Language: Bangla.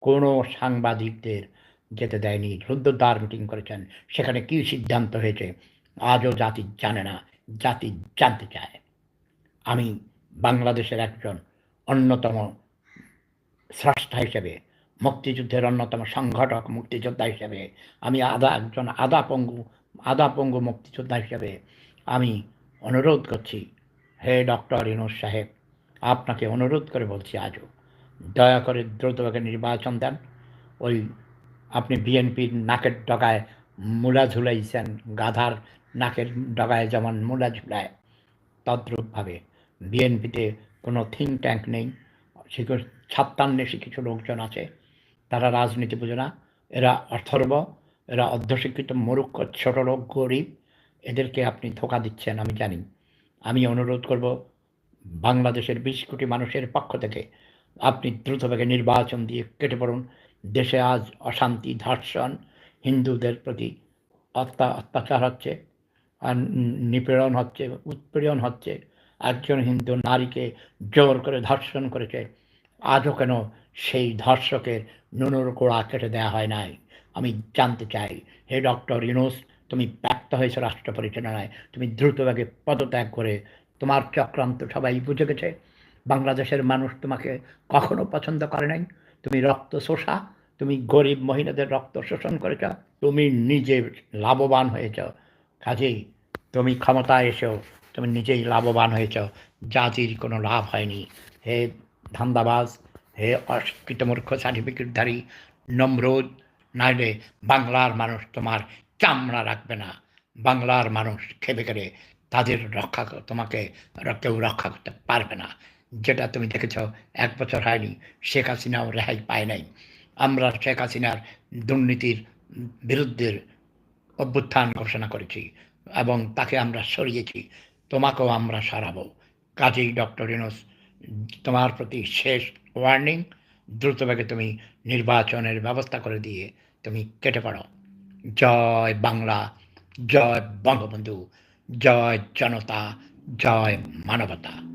কোনো সাংবাদিকদের যেতে দেয়নি। রুদ্ধদ্বার মিটিং করেছেন। সেখানে কী সিদ্ধান্ত হয়েছে আজও জাতি জানে না, জাতি জানতে চায়। আমি বাংলাদেশের একজন অন্যতম স্রষ্টা হিসেবে, মুক্তিযুদ্ধের অন্যতম সংগঠক, মুক্তিযোদ্ধা হিসেবে, আমি আদা, একজন আদা পঙ্গু আদা পঙ্গু মুক্তিযোদ্ধা হিসেবে আমি অনুরোধ করছি, হে ডক্টর ইনুস সাহেব, আপনাকে অনুরোধ করে বলছি আজও দয়া করে দ্রুতভাবে নির্বাচন দেন। ওই আপনি বিএনপির নাকের ডগায় মূলা ঝুলাইছেন, গাধার নাকের ডগায় যেমন মূলা ঝুলায়, তদ্রূপভাবে। বিএনপিতে কোনো থিঙ্ক ট্যাঙ্ক নেই সেগুলো ছাত্রান্বেষী কিছু লোকজন আছে, তারা রাজনীতি বোঝে না। এরা অথর্ব, এরা অর্ধশিক্ষিত মূর্খ, ছোট লোক, গরিব, এদেরকে আপনি ধোকা দিচ্ছেন আমি জানি। আমি অনুরোধ করব বাংলাদেশের বিশ কোটি মানুষের পক্ষ থেকে আপনি দ্রুতভাবে নির্বাচন দিয়ে কেটে পড়ুন। দেশে আজ অশান্তি, ধর্ষণ, হিন্দুদের প্রতি অত্যা অত্যাচার হচ্ছে, আর নিপীড়ন হচ্ছে, উৎপীড়ন হচ্ছে। একজন হিন্দু নারীকে জোর করে ধর্ষণ করেছে, আজও কেন সেই ধর্ষকের নুনুর গোড়া কেটে দেওয়া হয় নাই? আমি জানতে চাই, হে ডক্টর ইউনুস, তুমি ব্যক্ত হয়েছো রাষ্ট্র পরিচালনায় তুমি দ্রুতভাবে পদত্যাগ করে তোমার চক্রান্ত সবাই বুঝে গেছে? বাংলাদেশের মানুষ তোমাকে কখনো পছন্দ করে নাই। তুমি রক্ত শোষা, তুমি গরিব মহিলাদের রক্ত শোষণ করেছ, তুমি নিজে লাভবান হয়েছ। কাজেই তুমি ক্ষমতায় এসেও তুমি নিজেই লাভবান হয়েছ। জাতির কোনো লাভ হয়নি। হে ধান্দাবাজ, হে অশিক্ষিত মূর্খ সার্টিফিকেটধারী, নম্রদ, নাইলে বাংলার মানুষ তোমার চামড়া রাখবে না। বাংলার মানুষ খেপে করে তাদের রক্ষা তোমাকে, কেউ রক্ষা করতে পারবে না। যেটা তুমি দেখেছ, এক বছর হয়নি, শেখ হাসিনাও রেহাই পায় নাই। আমরা শেখ হাসিনার দুর্নীতির বিরুদ্ধে অভ্যুত্থান ঘোষণা করেছি এবং তাকে আমরা সরিয়েছি। তোমাকেও আমরা সরাবো। কাজেই ডক্টর ইনোস তোমার প্রতি শেষ ওয়ার্নিং দ্রুতভাবে তুমি নির্বাচনের ব্যবস্থা করে দিয়ে তুমি কেটে পড়ো। জয় বাংলা, জয় বঙ্গবন্ধু, জয় জনতা, জয় মানবতা।